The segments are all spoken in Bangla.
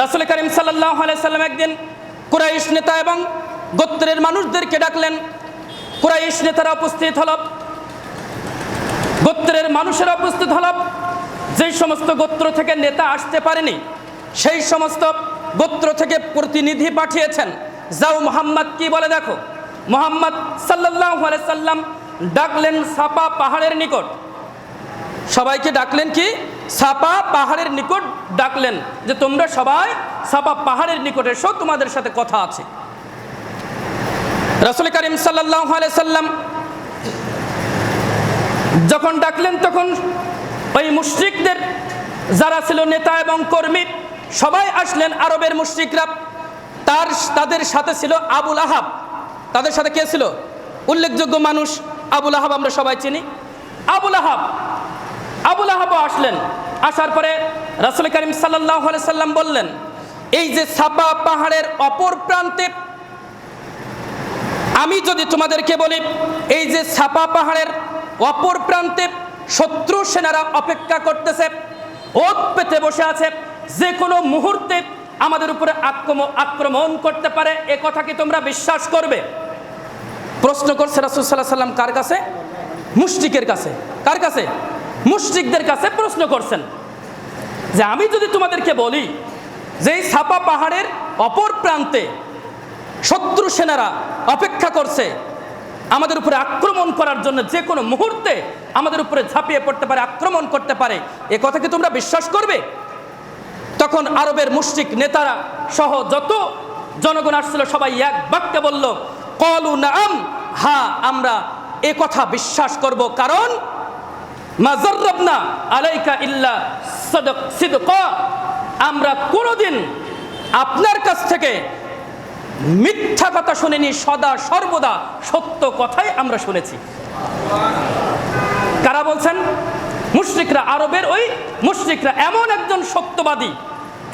রাসুল করিম সাল্লাহ সাল্লাম একদিন কুরাইশ নেতা এবং গোত্রের মানুষদেরকে ডাকলেন। কুরাইশ নেতারা উপস্থিত হল। গোত্রের মানুষেরা উপস্থিত হল। যেই সমস্ত গোত্র থেকে নেতা আসতে পারেনি, সেই সমস্ত গোত্র থেকে প্রতিনিধি পাঠিয়েছেন। যাও মোহাম্মদ কি বলে দেখো। মোহাম্মদ সাল্লাহ সাল্লাম ডাকলেন সাপা পাহাড়ের নিকট। সবাইকে ডাকলেন কি? সাপা পাহাড়ের নিকট ডাকলেন যে, তোমরা সবাই সাপা পাহাড়ের নিকট এসো, তোমাদের সাথে কথা আছে। রসুল করিম সাল্লাম যখন ডাকলেন, তখন ওই মুশ্রিকদের যারা ছিল নেতা এবং কর্মী, সবাই আসলেন আরবের মুশ্রিকরা। তার, তাদের সাথে ছিল আবুল আহাব। তাদের সাথে কে ছিল? উল্লেখযোগ্য মানুষ, আবুল আহাব আমরা সবাই চিনি। আবুল আহাব আবুল আহাবও আসলেন। আসার পরে রাসুল করিম সাল্লাহ সাল্লাম বললেন, এই যে সাপা পাহাড়ের অপর প্রান্তে আমি যদি তোমাদেরকে বলি, এই যে সাপা পাহাড়ের অপর প্রান্তে শত্রু সেনারা অপেক্ষা করতেছে, ওত পেতে বসে আছে, যে কোনো মুহূর্তে আমাদের উপরে আক্রমণ আক্রমণ করতে পারে, এ কথা কি তোমরা বিশ্বাস করবে? প্রশ্ন করছে রাসুল সাল্লাহ সাল্লাম, কার কাছে? মুশরিকের কাছে। কার কাছে? মুশরিকদের কাছে প্রশ্ন করছেন যে আমি যদি তোমাদেরকে বলি যে এই ছাপা পাহাড়ের অপর প্রান্তে শত্রু সেনারা অপেক্ষা করছে, আমাদের উপরে আক্রমণ করার জন্য যে কোনো মুহূর্তে আমাদের উপরে ঝাঁপিয়ে পড়তে পারে, আক্রমণ করতে পারে, এ কথা কি তোমরা বিশ্বাস করবে? তখন আরবের মুশরিক নেতারা সহ যত জনগণ আসছিল, সবাই এক বাক্যে বলল, কলু নাম হা, আমরা এ কথা বিশ্বাস করব কারণ আলাইকা ইল্লা আমরা কোনোদিন আপনার কাছ থেকে মিথ্যা কথা শুনিনি, সদা সর্বদা সত্য কথাই আমরা শুনেছি। কারা বলছেন? মুশরিকরা আরবের ওই মুশরিকরা এমন একজন সত্যবাদী,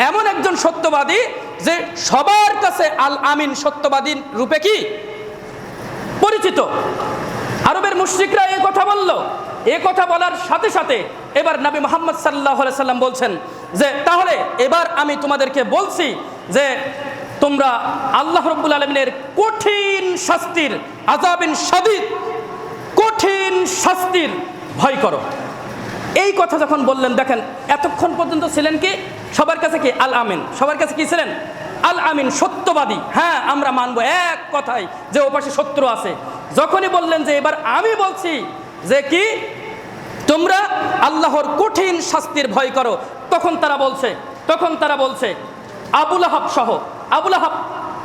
এমন একজন সত্যবাদী যে সবার কাছে আল আমিন সত্যবাদী রূপে কি? পরিচিত। আরবের মুশরিকরা এই কথা বলল। এ কথা বলার সাথে সাথে এবার নবী মোহাম্মদ সাল্লাহ সাল্লাম বলছেন যে, তাহলে এবার আমি তোমাদেরকে বলছি যে, তোমরা আল্লাহ রব্বুল আলমিনের কঠিন শাস্তির আজাবিন সাদিদ কঠিন শাস্তির ভয় করো। এই কথা যখন বললেন, দেখেন এতক্ষণ পর্যন্ত ছিলেন কি? সবার কাছে কি? আল আমিন। সবার কাছে কি ছিলেন? আল আমিন, সত্যবাদী। হ্যাঁ আমরা মানবো এক কথাই যে, ওপাশে শত্রু আছে। যখনই বললেন যে, এবার আমি বলছি যে কি? তোমরা আল্লাহর কঠিন শাস্তির ভয় করো। তখন তারা বলছে, তখন তারা বলছে আবুল আহাব সহ আবুল আহাব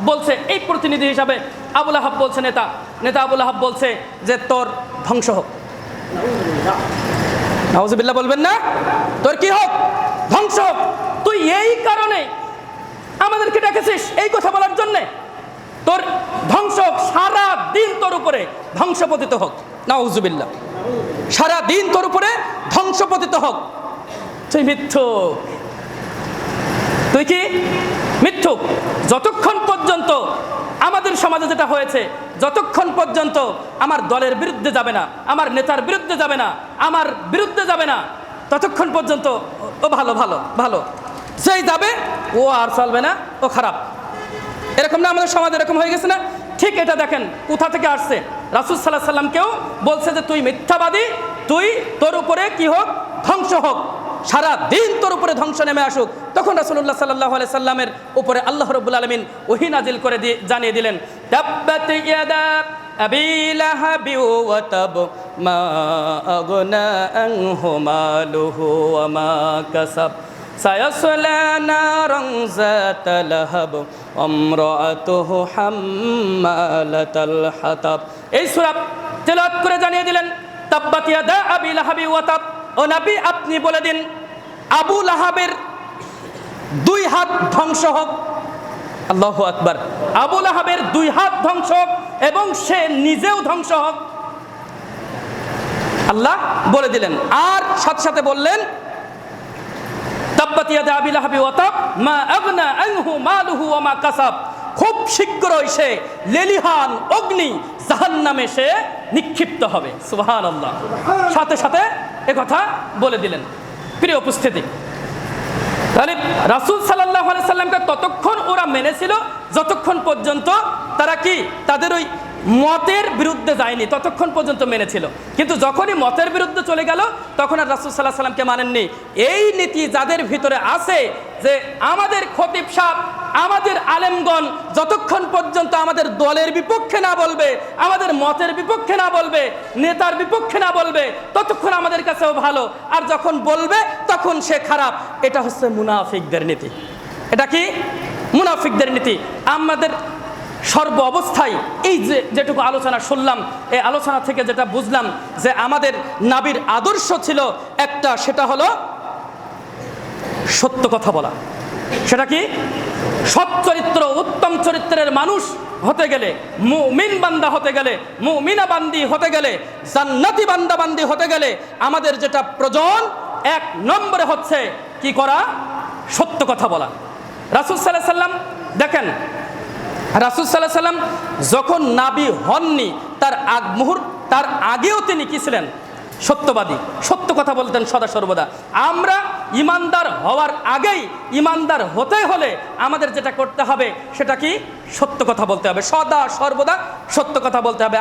বলছে, এই প্রতিনিধি হিসাবে আবুল আহাব বলছে, নেতা নেতা আবুল আহাব বলছে যে তোর ধ্বংস হোক। নাউজুবিল্লাহ বলবেন না? তোর কি হোক? ধ্বংস হোক। তুই এই কারণে আমাদেরকে ডেকেছিস এই কথা বলার জন্যে। তোর ধ্বংস হোক সারা দিন তোর উপরে ধ্বংসপতিত হোক। নাউজুবিল্লাহ। সারা দিন তোর উপরে ধ্বংসপতিত হোক। তুই মিথ্যুক। তুই কি মিথ্যুক? যতক্ষণ পর্যন্ত আমাদের সমাজে যেটা হয়েছে, যতক্ষণ পর্যন্ত আমার দলের বিরুদ্ধে যাবে না, আমার নেতার বিরুদ্ধে যাবে না, আমার বিরুদ্ধে যাবে না, ততক্ষণ পর্যন্ত ও ভালো ভালো ভালো। যেই যাবে, ও আর চলবে না, ও খারাপ। এরকম না আমাদের সমাজ এরকম হয়ে গেছে না? ঠিক এটা দেখেন, কোথা থেকে আসছে? রাসুল সাল্লাহ সাল্লামকেও বলছে যে তুই মিথ্যাবাদী, তুই তোর উপরে কি হোক, ধ্বংস হোক, সারা দিন তোর উপরে ধ্বংস নেমে আসুক। তখন রাসুল্লাহ সাল্লাহ সাল্লামের উপরে আল্লাহ রব্বুল আলমিন ওহি নাজিল করে দিয়ে জানিয়ে দিলেন মা আগনা আনহু মালুহু ওয়া মা কাসাব سيصلى نارا ذات لهب وامرأته حمالة الحطب এই সূরা তেলাওয়াত করে জানিয়ে দিলেন তাব্বাত ইয়াদা আবি লাহাবি ওয়া তাব ও নবী আপনি বলে দিন আবু লাহাবের দুই হাত ধ্বংস হোক আল্লাহু আকবার আবু লাহাবের দুই হাত ধ্বংস হোক এবং সে নিজেও ধ্বংস হোক আল্লাহ বলে দিলেন আর সাথে সাথে বললেন তাব্বাত ইয়াদা আবি লাহাবি ওয়া তাব, মা আগনা আনহু মালুহু ওয়া মা কাসাব। খুব শীঘ্রই সে লেলিহান অগ্নি জাহান্নামে সে নিক্ষিপ্ত হবে। সুবহানাল্লাহ। সাথে সাথে এ কথা বলে দিলেন। প্রিয় উপস্থিতি, তাহলে রাসুল সাল্লামকে ততক্ষণ ওরা মেনেছিল, যতক্ষণ পর্যন্ত তারা কি? তাদের ওই মতের বিরুদ্ধে যায়নি, ততক্ষণ পর্যন্ত মেনেছিল। কিন্তু যখনই মতের বিরুদ্ধে চলে গেল, তখন আর রাসুল সাল্লাহ সাল্লামকে মানেননি। এই নীতি যাদের ভিতরে আছে যে আমাদের খতিব সাহ আমাদের আলেমগণ যতক্ষণ পর্যন্ত আমাদের দলের বিপক্ষে না বলবে, আমাদের মতের বিপক্ষে না বলবে, নেতার বিপক্ষে না বলবে, ততক্ষণ আমাদের কাছেও ভালো। আর যখন বলবে, তখন সে খারাপ। এটা হচ্ছে মুনাফিকদের নীতি। এটা কি? মুনাফিকদের নীতি। আমাদের সর্ব অবস্থায় এই যে যেটুকু আলোচনা শুনলাম, এই আলোচনা থেকে যেটা বুঝলাম যে আমাদের নাবির আদর্শ ছিল একটা, সেটা হলো সত্য কথা বলা। সেটা কি? সৎ চরিত্র, উত্তম চরিত্রের মানুষ হতে গেলে, মুমিন বান্দা হতে গেলে, মুমিনা বান্দি হতে গেলে, জান্নাতি বান্দা বান্দি হতে গেলে আমাদের যেটা প্রয়োজন, এক নম্বরে হচ্ছে কি করা? সত্য কথা বলা। রাসুল সাল্লাহ সাল্লাম দেখেন রাসুল সাল্লাহ সাল্লাম যখন নাবি হননি, তার আগ মুহূর্ত তার আগেও তিনি কি ছিলেন? সত্যবাদী। সত্য কথা বলতেন সদা সর্বদা। আমরা ইমানদার হওয়ার আগেই ইমানদার হতে হলে আমাদের যেটা করতে হবে সেটা কি? সত্য কথা বলতে হবে। সদা সর্বদা সত্য কথা বলতে হবে।